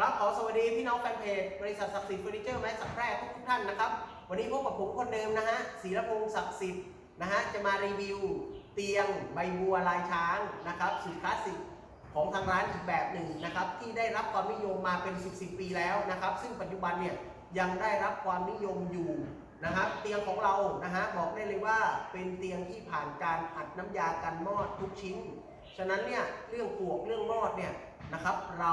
ครับขอสวัสดีพี่น้องแฟนเพจบริษัทศักดิ์สิทธิ์เฟอร์นิเจอร์แม้สักแพร่ทุกทุกท่านนะครับ วันนี้พบกับผมคนเดิมนะฮะศิรพงศ์ศักดิ์สิทธิ์นะฮะจะมารีวิว เตียงใบบัวลายช้างนะครับสุดคลาสสิกของทางร้านอีกแบบหนึ่งนะครับที่ได้รับความนิยมมาเป็น 10 10 ปีแล้วนะครับ ซึ่งปัจจุบันเนี่ยยังได้รับความนิยมอยู่นะครับเตียงของเรานะฮะบอกได้เลยว่าเป็นเตียงที่ผ่านการอัดน้ำยากันมอดทุกชิ้น ฉะนั้นเนี่ยเรื่องปวกเรื่องมอดเนี่ย นะครับ เรา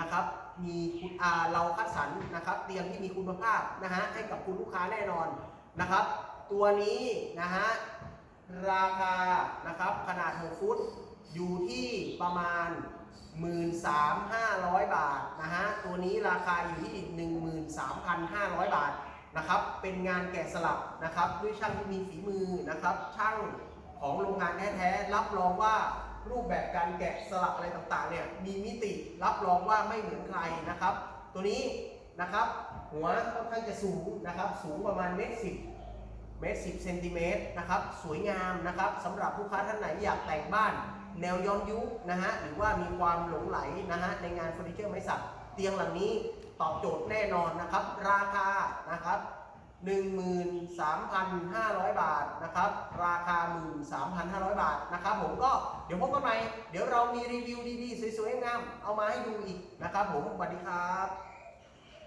นะครับมีคุณอาเราคัดสรรนะครับเตียงที่มีคุณภาพนะฮะให้กับคุณลูกค้าแน่นอนนะครับ ตัวนี้นะฮะราคานะครับขนาด 6 ฟุตอยู่ที่ประมาณ 13,500 บาทนะฮะตัวนี้ราคาอยู่ที่ 13,500 บาทนะครับเป็นงานแกะสลักนะครับ ด้วยช่างที่มีฝีมือนะครับ ช่างของโรงงานแท้ๆรับรองว่า รูปแบบการแกะสลักอะไรต่างๆเนี่ยมีมิติรับรองว่าไม่เหมือนใครนะครับ ตัวนี้นะครับหัวค่อนข้างจะสูงนะครับ สูงประมาณเมตรสิบเมตรสิบเซนติเมตรนะครับสวยงามนะครับสำหรับลูกค้าท่านไหนอยากแต่งบ้าน แนวย้อนยุคนะฮะหรือว่ามีความหลงไหลนะฮะในงานเฟอร์นิเจอร์ไม้สักเตียงหลังนี้ตอบโจทย์แน่นอนนะครับ ราคานะครับ 13,500 บาทนะครับ ราคา 13,500 บาทนะครับผมก็เดี๋ยวพบกันใหม่ เดี๋ยวเรามีรีวิวดีๆ สวยๆงามๆเอามาให้ดูอีกนะครับผมสวัสดีครับ